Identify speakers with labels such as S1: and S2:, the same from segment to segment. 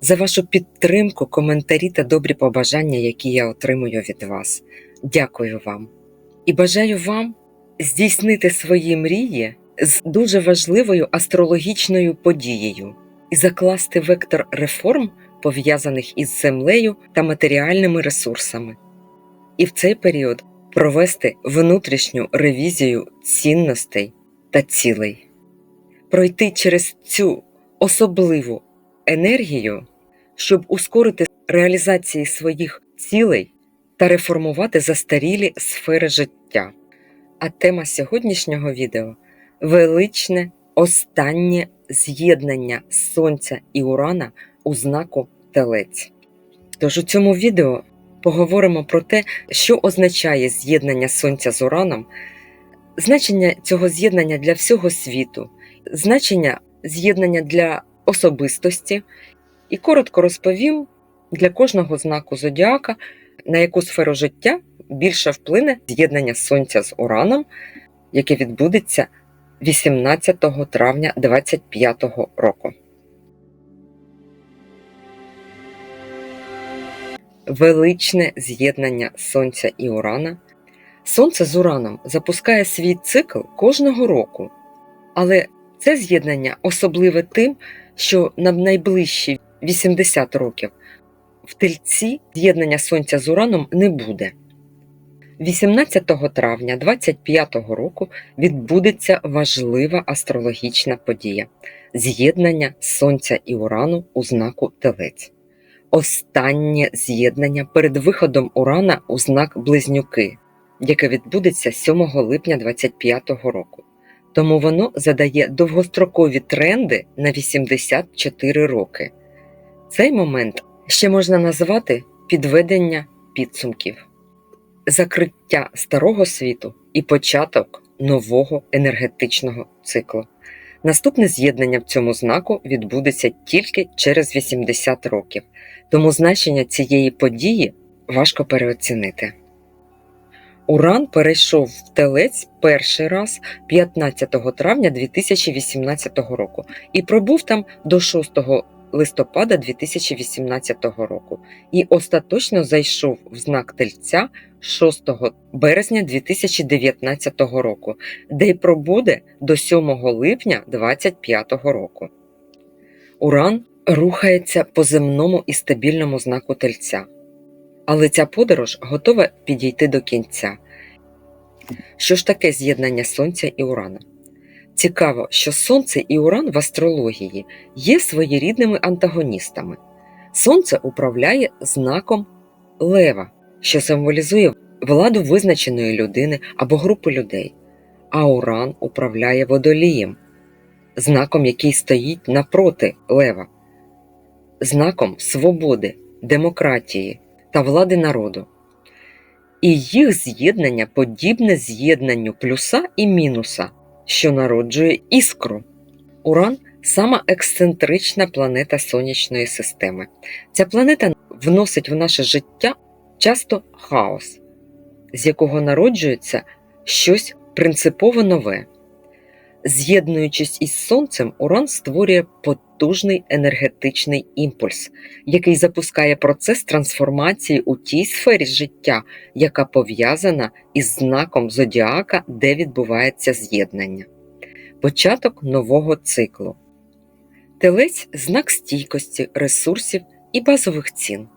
S1: за вашу підтримку, коментарі та добрі побажання, які я отримую від вас. Дякую вам і бажаю вам здійснити свої мрії з дуже важливою астрологічною подією і закласти вектор реформ, пов'язаних із землею та матеріальними ресурсами. І в цей період провести внутрішню ревізію цінностей та цілей, пройти через цю особливу енергію, щоб ускорити реалізації своїх цілей та реформувати застарілі сфери життя. А тема сьогоднішнього відео величне останнє з'єднання Сонця і Урана у знаку Телець. Тож у цьому відео поговоримо про те, що означає з'єднання Сонця з Ураном, значення цього з'єднання для всього світу, значення з'єднання для особистості, і коротко розповім для кожного знаку зодіака, на яку сферу життя більше вплине з'єднання Сонця з Ураном, яке відбудеться 18 травня 2025 року. Величне з'єднання Сонця і Урана. Сонце з Ураном запускає свій цикл кожного року, але це з'єднання особливе тим, що на найближчі 80 років в тельці з'єднання Сонця з Ураном не буде. 18 травня 2025 року відбудеться важлива астрологічна подія з'єднання Сонця і Урану у знаку Телець. Останнє з'єднання перед виходом Урана у знак Близнюки, яке відбудеться 7 липня 2025 року тому воно задає довгострокові тренди на 84 роки. Цей момент ще можна назвати підведення підсумків, закриття старого світу і початок нового енергетичного циклу. Наступне з'єднання в цьому знаку відбудеться тільки через 80 років, тому значення цієї події важко переоцінити. Уран перейшов в телець перший раз 15 травня 2018 року і пробув там до 6 листопада 2018 року і остаточно зайшов в знак тельця 6 березня 2019 року, де й пробуде до 7 липня 2025 року. Уран рухається по земному і стабільному знаку тельця. Але ця подорож готова підійти до кінця. Що ж таке з'єднання Сонця і Урана? Цікаво, що Сонце і Уран в астрології є своєрідними антагоністами. Сонце управляє знаком Лева, що символізує владу визначеної людини або групи людей, а Уран управляє водолієм, знаком, який стоїть напроти Лева, знаком свободи, демократії та влади народу. І їх з'єднання подібне з'єднанню плюса і мінуса, що народжує іскру. Уран сама ексцентрична планета сонячної системи. Ця планета вносить в наше життя часто хаос, з якого народжується щось принципово нове. З'єднуючись із сонцем, Уран створює потужний енергетичний імпульс, який запускає процес трансформації у тій сфері життя, яка пов'язана із знаком зодіака, де відбувається з'єднання. Початок нового циклу. Телець знак стійкості, ресурсів і базових цін.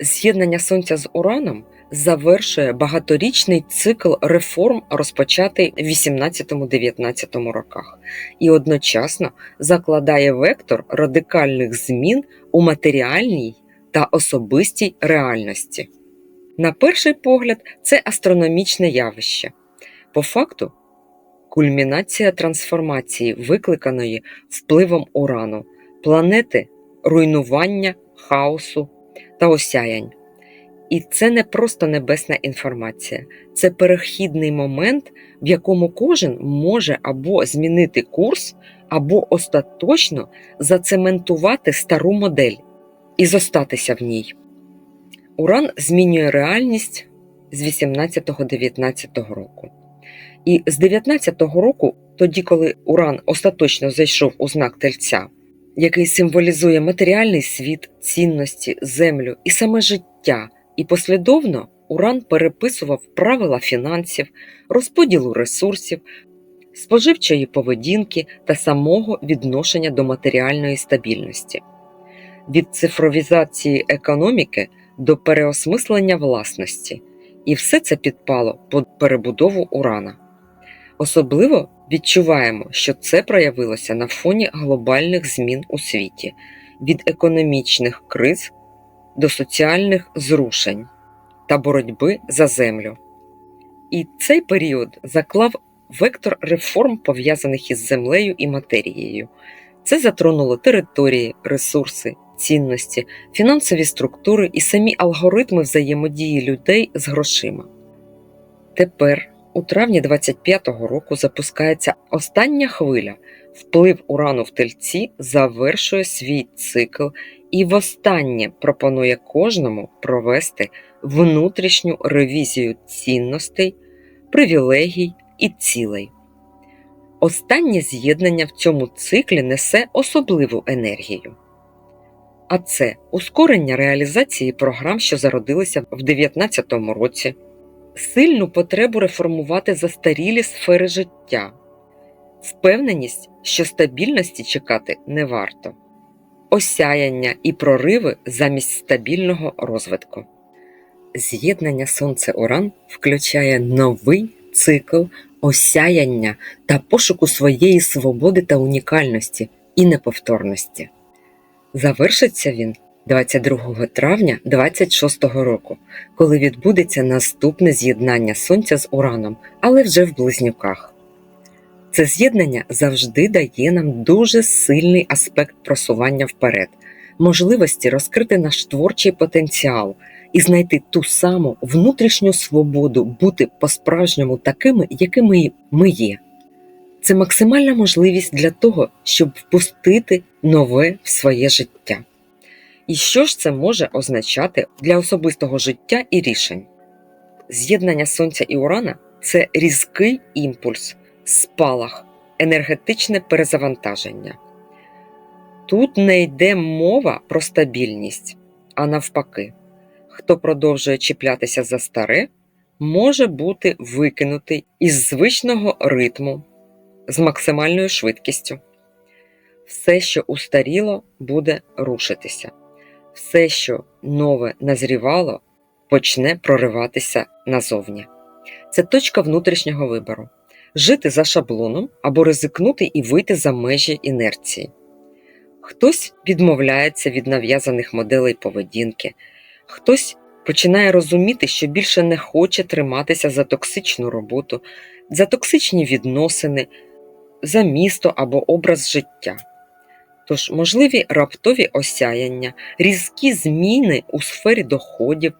S1: З'єднання Сонця з Ураном завершує багаторічний цикл реформ, розпочатий в 18-19 роках, і одночасно закладає вектор радикальних змін у матеріальній та особистій реальності. На перший погляд, це астрономічне явище. По факту, кульмінація трансформації, викликаної впливом урану, планети руйнування, хаосу та осяянь І це не просто небесна інформація, це перехідний момент, в якому кожен може або змінити курс, або остаточно зацементувати стару модель і зостатися в ній. Уран змінює реальність з 18-19 року. І з 19-го року, тоді, коли Уран остаточно зайшов у знак тельця, який символізує матеріальний світ, цінності, землю і саме життя, і послідовно Уран переписував правила фінансів, розподілу ресурсів, споживчої поведінки та самого відношення до матеріальної стабільності, від цифровізації економіки до переосмислення власності. І все це підпало під перебудову урана. Особливо відчуваємо, що це проявилося на фоні глобальних змін у світі, від економічних криз до соціальних зрушень та боротьби за землю. І цей період заклав вектор реформ, пов'язаних із землею і матерією. Це затронуло території, ресурси, цінності, фінансові структури і самі алгоритми взаємодії людей з грошима. Тепер, у травні 25-го року, запускається остання хвиля. Вплив урану в тельці завершує свій цикл і востаннє пропонує кожному провести внутрішню ревізію цінностей, привілегій і цілей. Останнє з'єднання в цьому циклі несе особливу енергію. А це ускорення реалізації програм, що зародилися в 2019 році, сильну потребу реформувати застарілі сфери життя, впевненість, що стабільності чекати не варто, осяяння і прориви замість стабільного розвитку. З'єднання Сонце Уран включає новий цикл осяяння та пошуку своєї свободи та унікальності і неповторності. Завершиться він 22 травня 26 року, коли відбудеться наступне з'єднання Сонця з Ураном, але вже в близнюках. Це з'єднання завжди дає нам дуже сильний аспект просування вперед, можливості розкрити наш творчий потенціал і знайти ту саму внутрішню свободу бути по-справжньому такими, якими ми є. Це максимальна можливість для того, щоб впустити нове в своє життя. І що ж це може означати для особистого життя і рішень? З'єднання Сонця і Урана це різкий імпульс, спалах, енергетичне перезавантаження. Тут не йде мова про стабільність, а навпаки, хто продовжує чіплятися за старе, може бути викинутий із звичного ритму з максимальною швидкістю. Все, що устаріло, буде рушитися. Все, що нове назрівало, почне прориватися назовні. Це точка внутрішнього вибору жити за шаблоном або ризикнути і вийти за межі інерції. Хтось відмовляється від нав'язаних моделей поведінки, хтось починає розуміти, що більше не хоче триматися за токсичну роботу, за токсичні відносини, за місто або образ життя. Тож можливі раптові осяяння, різкі зміни у сфері доходів,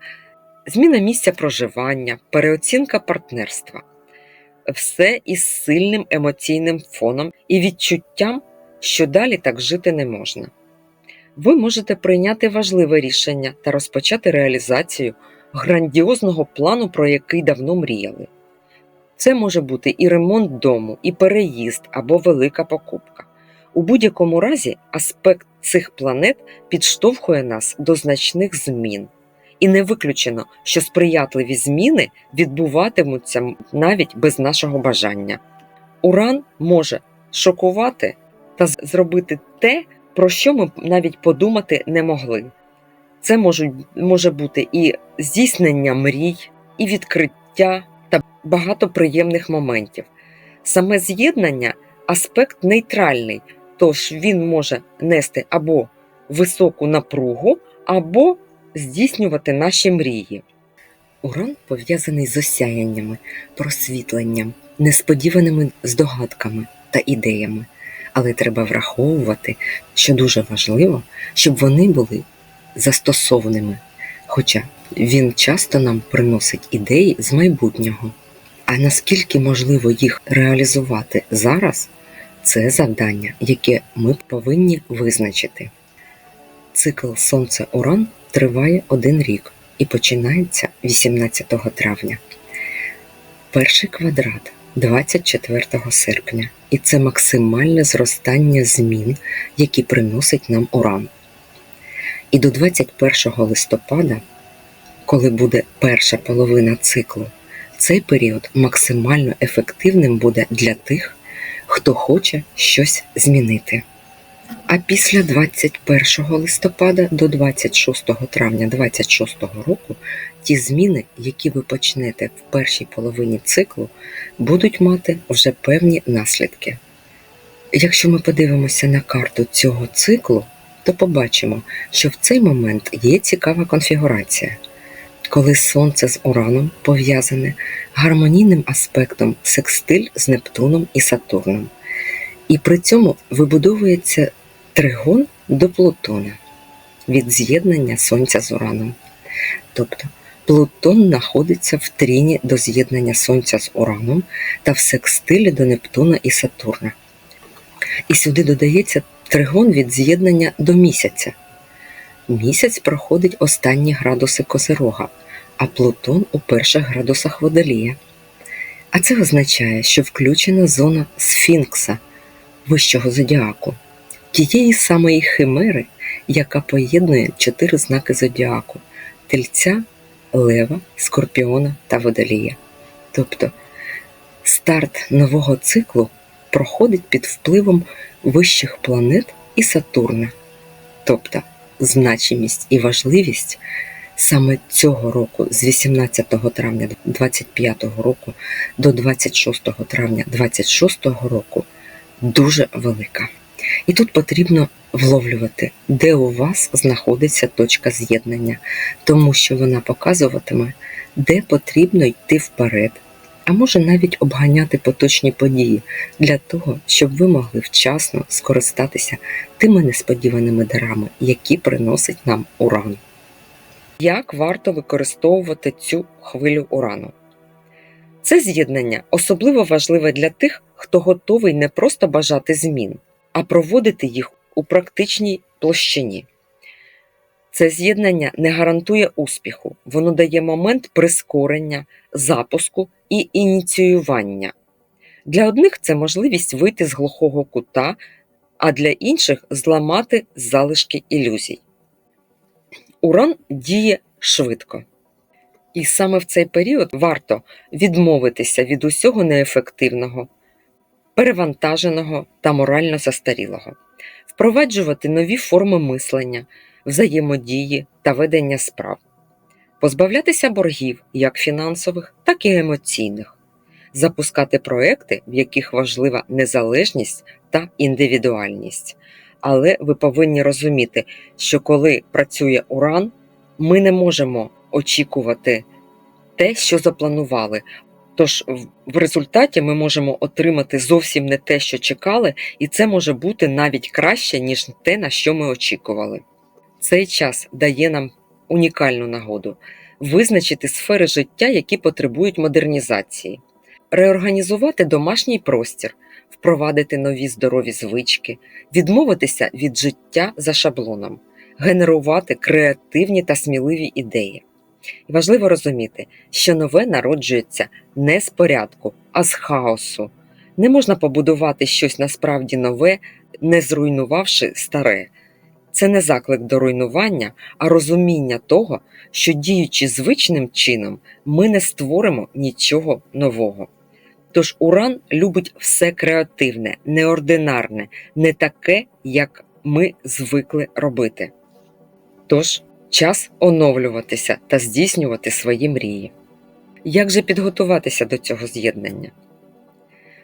S1: зміна місця проживання, переоцінка партнерства все із сильним емоційним фоном і відчуттям, що далі так жити не можна. Ви можете прийняти важливе рішення та розпочати реалізацію грандіозного плану, про який давно мріяли. Це може бути і ремонт дому, і переїзд або велика покупка. У будь-якому разі аспект цих планет підштовхує нас до значних змін, і не виключено, що сприятливі зміни відбуватимуться навіть без нашого бажання. Уран може шокувати та зробити те, про що ми навіть подумати не могли. Це можуть, може бути і здійснення мрій, і відкриття та багато приємних моментів. Саме з'єднання аспект нейтральний, тож він може нести або високу напругу, або здійснювати наші мрії. Уран пов'язаний з осяяннями, просвітленням, несподіваними здогадками та ідеями, але треба враховувати, що дуже важливо, щоб вони були застосованими. Хоча він часто нам приносить ідеї з майбутнього. А наскільки можливо їх реалізувати зараз, це завдання, яке ми повинні визначити. Цикл Сонце Уран триває один рік і починається 18 травня. Перший квадрат 24 серпня, і це максимальне зростання змін, які приносить нам уран. І до 21 листопада, коли буде перша половина циклу, цей період максимально ефективним буде для тих, хто хоче щось змінити. А після 21 листопада до 26 травня 26 року ті зміни, які ви почнете в першій половині циклу, будуть мати вже певні наслідки. Якщо ми подивимося на карту цього циклу, то побачимо, що в цей момент є цікава конфігурація, коли Сонце з Ураном пов'язане гармонійним аспектом секстиль з Нептуном і Сатурном. І при цьому вибудовується тригон до Плутона від з'єднання Сонця з Ураном. Тобто Плутон знаходиться в тріні до з'єднання Сонця з Ураном та в секстилі до Нептуна і Сатурна. І сюди додається тригон від з'єднання до місяця. Місяць проходить останні градуси Козирога, а Плутон у перших градусах Водолія. А це означає, що включена зона Сфінкса вищого зодіаку, тієї самої химери, яка поєднує чотири знаки зодіаку тельця, лева, скорпіона та водолія. Тобто старт нового циклу проходить під впливом вищих планет і Сатурна. Тобто значимість і важливість саме цього року, з 18 травня 25 року до 26 травня 26 року, дуже велика. І тут потрібно вловлювати, де у вас знаходиться точка з'єднання, тому що вона показуватиме, де потрібно йти вперед, а може навіть обганяти поточні події для того, щоб ви могли вчасно скористатися тими несподіваними дарами, які приносить нам уран. Як варто використовувати цю хвилю урану? Це з'єднання особливо важливе для тих, хто готовий не просто бажати змін, а проводити їх у практичній площині. Це з'єднання не гарантує успіху, воно дає момент прискорення, запуску і ініціювання. Для одних це можливість вийти з глухого кута, а для інших зламати залишки ілюзій. Уран діє швидко. І саме в цей період варто відмовитися від усього неефективного, перевантаженого та морально застарілого, впроваджувати нові форми мислення, взаємодії та ведення справ, позбавлятися боргів як фінансових, так і емоційних, запускати проекти, в яких важлива незалежність та індивідуальність. Але ви повинні розуміти, що коли працює уран, ми не можемо очікувати те, що запланували. Тож в результаті ми можемо отримати зовсім не те, що чекали, і це може бути навіть краще, ніж те, на що ми очікували. Цей час дає нам унікальну нагоду визначити сфери життя, які потребують модернізації, реорганізувати домашній простір, впровадити нові здорові звички, відмовитися від життя за шаблоном, генерувати креативні та сміливі ідеї. І важливо розуміти, що нове народжується не з порядку, а з хаосу. Не можна побудувати щось насправді нове, не зруйнувавши старе. Це не заклик до руйнування, а розуміння того, що діючи звичним чином, ми не створимо нічого нового. Тож Уран любить все креативне, неординарне, не таке, як ми звикли робити. Тож час оновлюватися та здійснювати свої мрії. Як же підготуватися до цього з'єднання?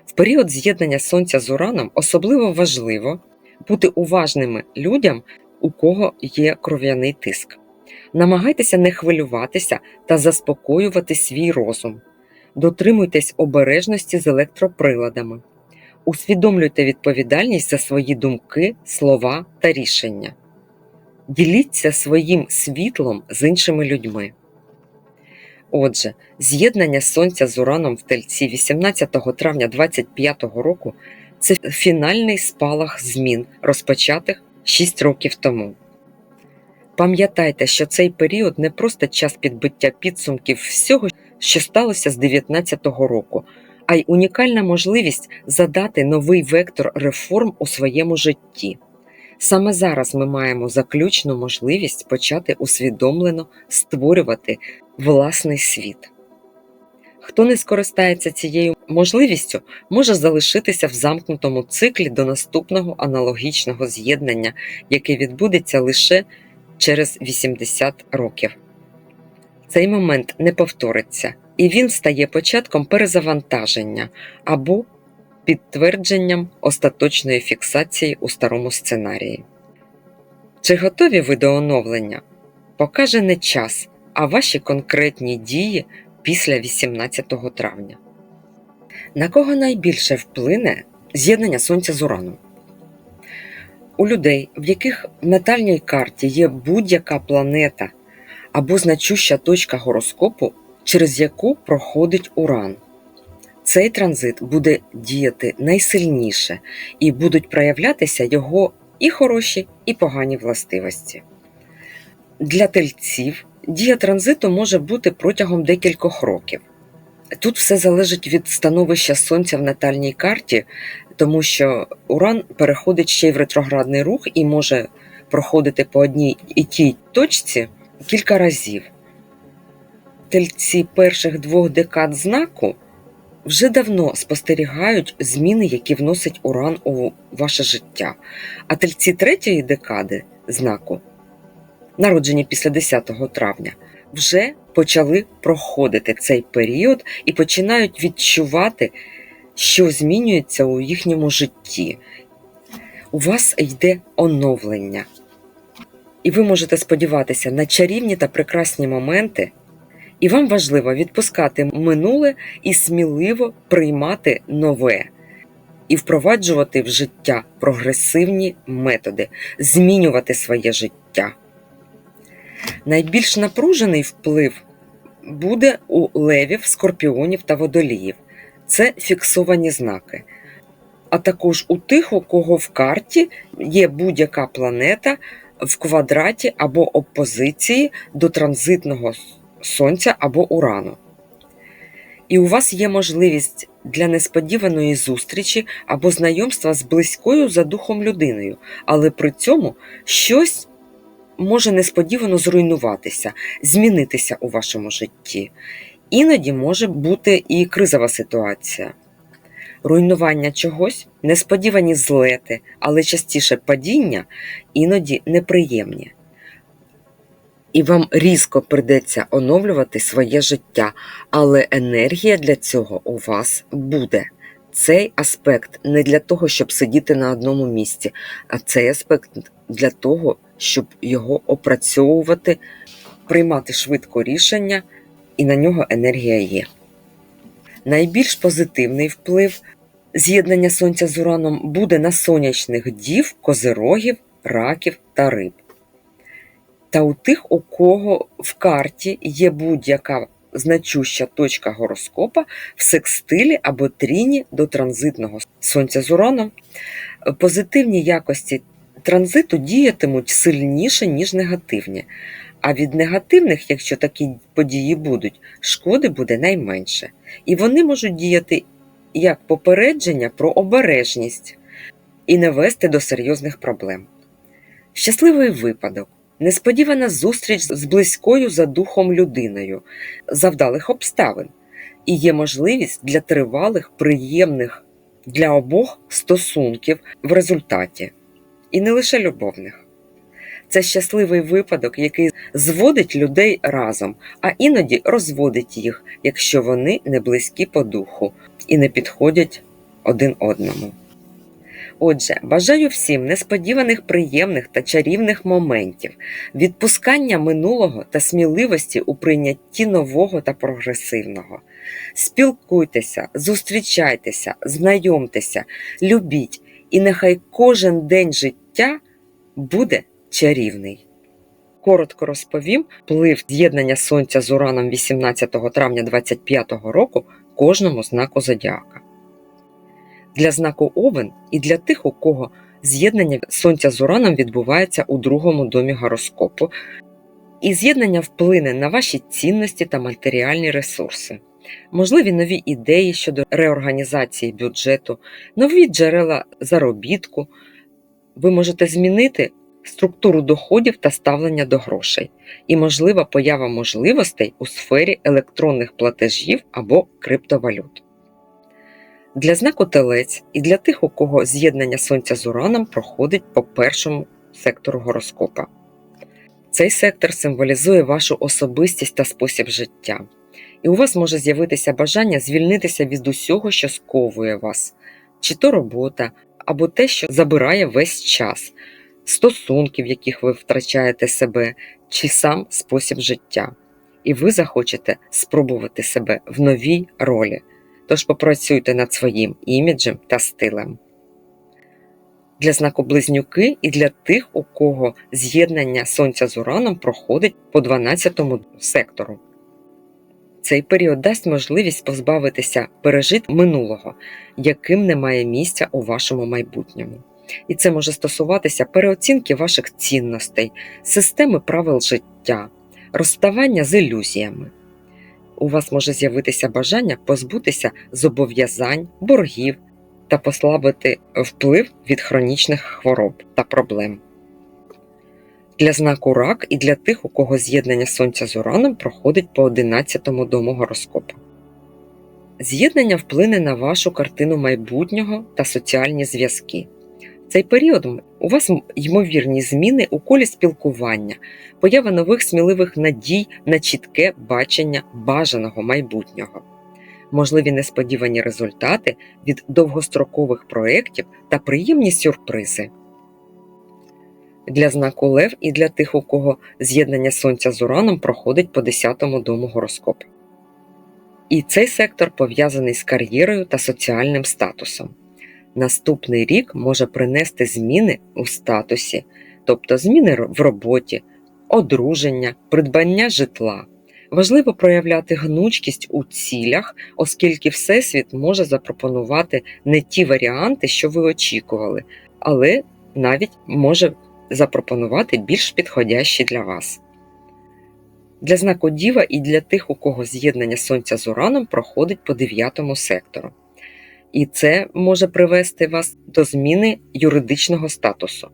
S1: В період з'єднання Сонця з Ураном особливо важливо бути уважними людям, у кого є кров'яний тиск. Намагайтеся не хвилюватися та заспокоювати свій розум. Дотримуйтесь обережності з електроприладами. Усвідомлюйте відповідальність за свої думки, слова та рішення. Діліться своїм світлом з іншими людьми. Отже, з'єднання Сонця з Ураном в Тельці 18 травня 25 року це фінальний спалах змін, розпочатих 6 років тому. Пам'ятайте, що цей період не просто час підбиття підсумків всього, що сталося з 19-го року, а й унікальна можливість задати новий вектор реформ у своєму житті. Саме зараз ми маємо заключну можливість почати усвідомлено створювати власний світ. Хто не скористається цією можливістю, може залишитися в замкнутому циклі до наступного аналогічного з'єднання, яке відбудеться лише через 80 років. Цей момент не повториться, і він стає початком перезавантаження або підтвердженням остаточної фіксації у старому сценарії. Чи готові ви до оновлення? Покаже не час, а ваші конкретні дії після 18 травня. На кого найбільше вплине з'єднання Сонця з Ураном? У людей, в яких в натальній карті є будь-яка планета або значуща точка гороскопу, через яку проходить Уран. Цей транзит буде діяти найсильніше і будуть проявлятися його і хороші, і погані властивості. Для тельців дія транзиту може бути протягом декількох років. Тут все залежить від становища Сонця в натальній карті, тому що Уран переходить ще й в ретроградний рух і може проходити по одній і тій точці кілька разів. Тельці перших двох декад знаку вже давно спостерігають зміни, які вносить Уран у ваше життя. А тельці третьої декади знаку, народжені після 10 травня, вже почали проходити цей період і починають відчувати, що змінюється у їхньому житті. У вас йде оновлення. І ви можете сподіватися на чарівні та прекрасні моменти, і вам важливо відпускати минуле і сміливо приймати нове, і впроваджувати в життя прогресивні методи, змінювати своє життя. Найбільш напружений вплив буде у левів, скорпіонів та водоліїв. Це фіксовані знаки. А також у тих, у кого в карті є будь-яка планета в квадраті або опозиції до транзитного Сонця або Урану. І у вас є можливість для несподіваної зустрічі або знайомства з близькою за духом людиною, але при цьому щось може несподівано зруйнуватися, змінитися у вашому житті. Іноді може бути і кризова ситуація. Руйнування чогось, несподівані злети, але частіше падіння, іноді неприємні. І вам різко придеться оновлювати своє життя, але енергія для цього у вас буде. Цей аспект не для того, щоб сидіти на одному місці, а цей аспект для того, щоб його опрацьовувати, приймати швидко рішення, і на нього енергія є. Найбільш позитивний вплив з'єднання Сонця з Ураном буде на сонячних дів, козирогів, раків та риб. Та у тих, у кого в карті є будь-яка значуща точка гороскопа в секстилі або тріні до транзитного сонця з ураном, позитивні якості транзиту діятимуть сильніше, ніж негативні. А від негативних, якщо такі події будуть, шкоди буде найменше. І вони можуть діяти як попередження про обережність і не вести до серйозних проблем. Щасливий випадок. Несподівана зустріч з близькою за духом людиною, завдалих обставин, і є можливість для тривалих, приємних для обох стосунків в результаті, і не лише любовних. Це щасливий випадок, який зводить людей разом, а іноді розводить їх, якщо вони не близькі по духу і не підходять один одному. Отже, бажаю всім несподіваних приємних та чарівних моментів, відпускання минулого та сміливості у прийнятті нового та прогресивного. Спілкуйтеся, зустрічайтеся, знайомтеся, любіть, і нехай кожен день життя буде чарівний. Коротко розповім вплив з'єднання Сонця з Ураном 18 травня 2025 року кожному знаку зодіака. Для знаку Овен і для тих, у кого з'єднання Сонця з Ураном відбувається у другому домі гороскопу, і з'єднання вплине на ваші цінності та матеріальні ресурси, можливі нові ідеї щодо реорганізації бюджету, нові джерела заробітку. Ви можете змінити структуру доходів та ставлення до грошей, і можлива поява можливостей у сфері електронних платежів або криптовалют. Для знаку телець і для тих, у кого з'єднання Сонця з Ураном проходить по першому сектору гороскопа. Цей сектор символізує вашу особистість та спосіб життя, і у вас може з'явитися бажання звільнитися від усього, що сковує вас, чи то робота, або те, що забирає весь час, стосунки, в яких ви втрачаєте себе, чи сам спосіб життя. І ви захочете спробувати себе в новій ролі. Тож попрацюйте над своїм іміджем та стилем. Для знаку близнюки і для тих, у кого з'єднання Сонця з Ураном проходить по 12 сектору. Цей період дасть можливість позбавитися пережит минулого, яким немає місця у вашому майбутньому. І це може стосуватися переоцінки ваших цінностей, системи правил життя, розставання з ілюзіями. У вас може з'явитися бажання позбутися зобов'язань, боргів та послабити вплив від хронічних хвороб та проблем. Для знаку рак і для тих, у кого з'єднання Сонця з Ураном проходить по 11-му дому гороскопу. З'єднання вплине на вашу картину майбутнього та соціальні зв'язки. Цей період у вас ймовірні зміни у колі спілкування, поява нових сміливих надій на чітке бачення бажаного майбутнього, можливі несподівані результати від довгострокових проєктів та приємні сюрпризи. Для знаку Лев і для тих, у кого з'єднання Сонця з Ураном проходить по 10-му дому гороскопу. І цей сектор пов'язаний з кар'єрою та соціальним статусом. Наступний рік може принести зміни у статусі, тобто зміни в роботі, одруження, придбання житла. Важливо проявляти гнучкість у цілях, оскільки Всесвіт може запропонувати не ті варіанти, що ви очікували, але навіть може запропонувати більш підходящі для вас. Для знаку Діва і для тих, у кого з'єднання Сонця з Ураном проходить по 9 сектору. І це може привести вас до зміни юридичного статусу,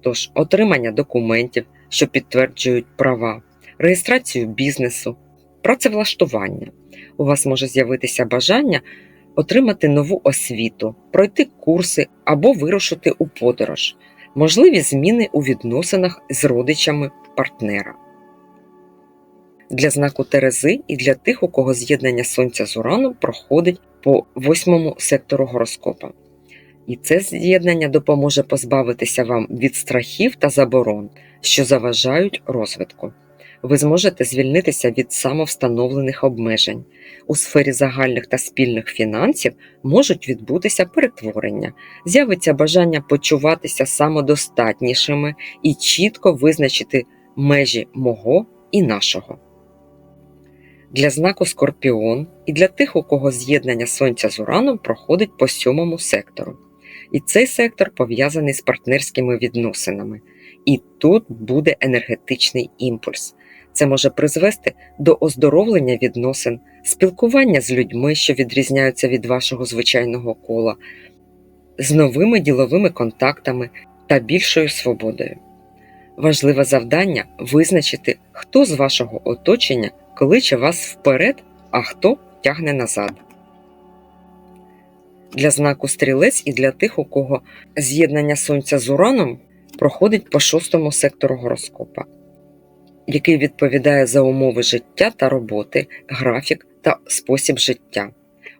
S1: тож отримання документів, що підтверджують права, реєстрацію бізнесу, працевлаштування. У вас може з'явитися бажання отримати нову освіту, пройти курси або вирушити у подорож, можливі зміни у відносинах з родичами партнера. Для знаку Терези і для тих, у кого з'єднання Сонця з Ураном проходить по восьмому сектору гороскопа. І це з'єднання допоможе позбавитися вам від страхів та заборон, що заважають розвитку. Ви зможете звільнитися від самовстановлених обмежень. У сфері загальних та спільних фінансів можуть відбутися перетворення, з'явиться бажання почуватися самодостатнішими і чітко визначити межі мого і нашого. Для знаку Скорпіон і для тих, у кого з'єднання Сонця з Ураном проходить по сьомому сектору. І цей сектор пов'язаний з партнерськими відносинами. І тут буде енергетичний імпульс. Це може призвести до оздоровлення відносин, спілкування з людьми, що відрізняються від вашого звичайного кола, з новими діловими контактами та більшою свободою. Важливе завдання визначити, хто з вашого оточення кличе вас вперед, а хто тягне назад. Для знаку стрілець і для тих, у кого з'єднання Сонця з Ураном проходить по шостому сектору гороскопа, який відповідає за умови життя та роботи, графік та спосіб життя.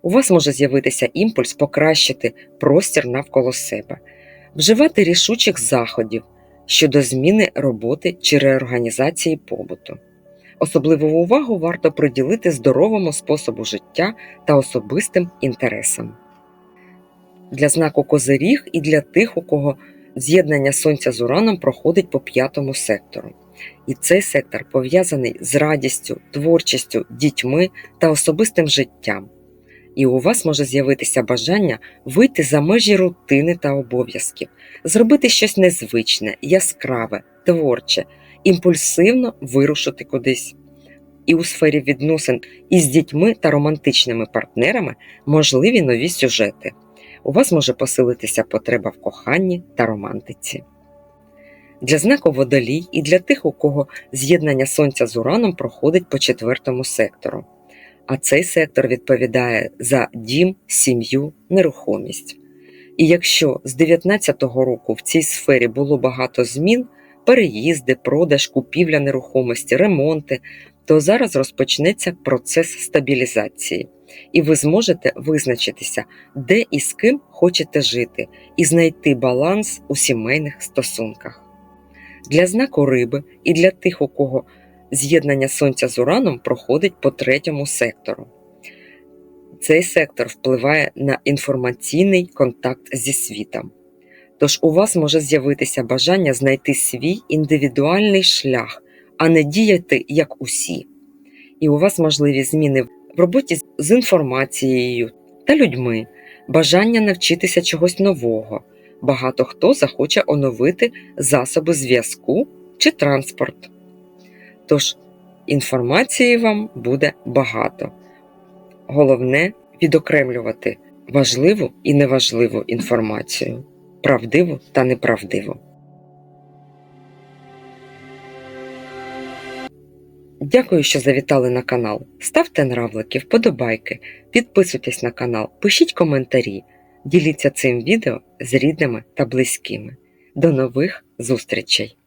S1: У вас може з'явитися імпульс покращити простір навколо себе, вживати рішучих заходів щодо зміни роботи чи реорганізації побуту. Особливу увагу варто приділити здоровому способу життя та особистим інтересам. Для знаку Козиріг і для тих, у кого з'єднання Сонця з Ураном проходить по п'ятому сектору. І цей сектор пов'язаний з радістю, творчістю, дітьми та особистим життям. І у вас може з'явитися бажання вийти за межі рутини та обов'язків, зробити щось незвичне, яскраве, творче, імпульсивно вирушити кудись. І у сфері відносин із дітьми та романтичними партнерами можливі нові сюжети. У вас може посилитися потреба в коханні та романтиці. Для знаку водолій і для тих, у кого з'єднання сонця з ураном проходить по четвертому сектору. А цей сектор відповідає за дім, сім'ю, нерухомість. І якщо з 19-го року в цій сфері було багато змін, переїзди, продаж, купівля нерухомості, ремонти, то зараз розпочнеться процес стабілізації, і ви зможете визначитися, де і з ким хочете жити, і знайти баланс у сімейних стосунках. Для знаку риби і для тих, у кого з'єднання сонця з ураном проходить по третьому сектору. Цей сектор впливає на інформаційний контакт зі світом. Тож у вас може з'явитися бажання знайти свій індивідуальний шлях, а не діяти як усі. І у вас можливі зміни в роботі з інформацією та людьми, бажання навчитися чогось нового. Багато хто захоче оновити засоби зв'язку чи транспорт. Тож інформації вам буде багато. Головне відокремлювати важливу і неважливу інформацію, правдиву та неправдиво. Дякую, що завітали на канал. Ставте нравлики, вподобайки, підписуйтесь на канал, пишіть коментарі, діліться цим відео з рідними та близькими. До нових зустрічей!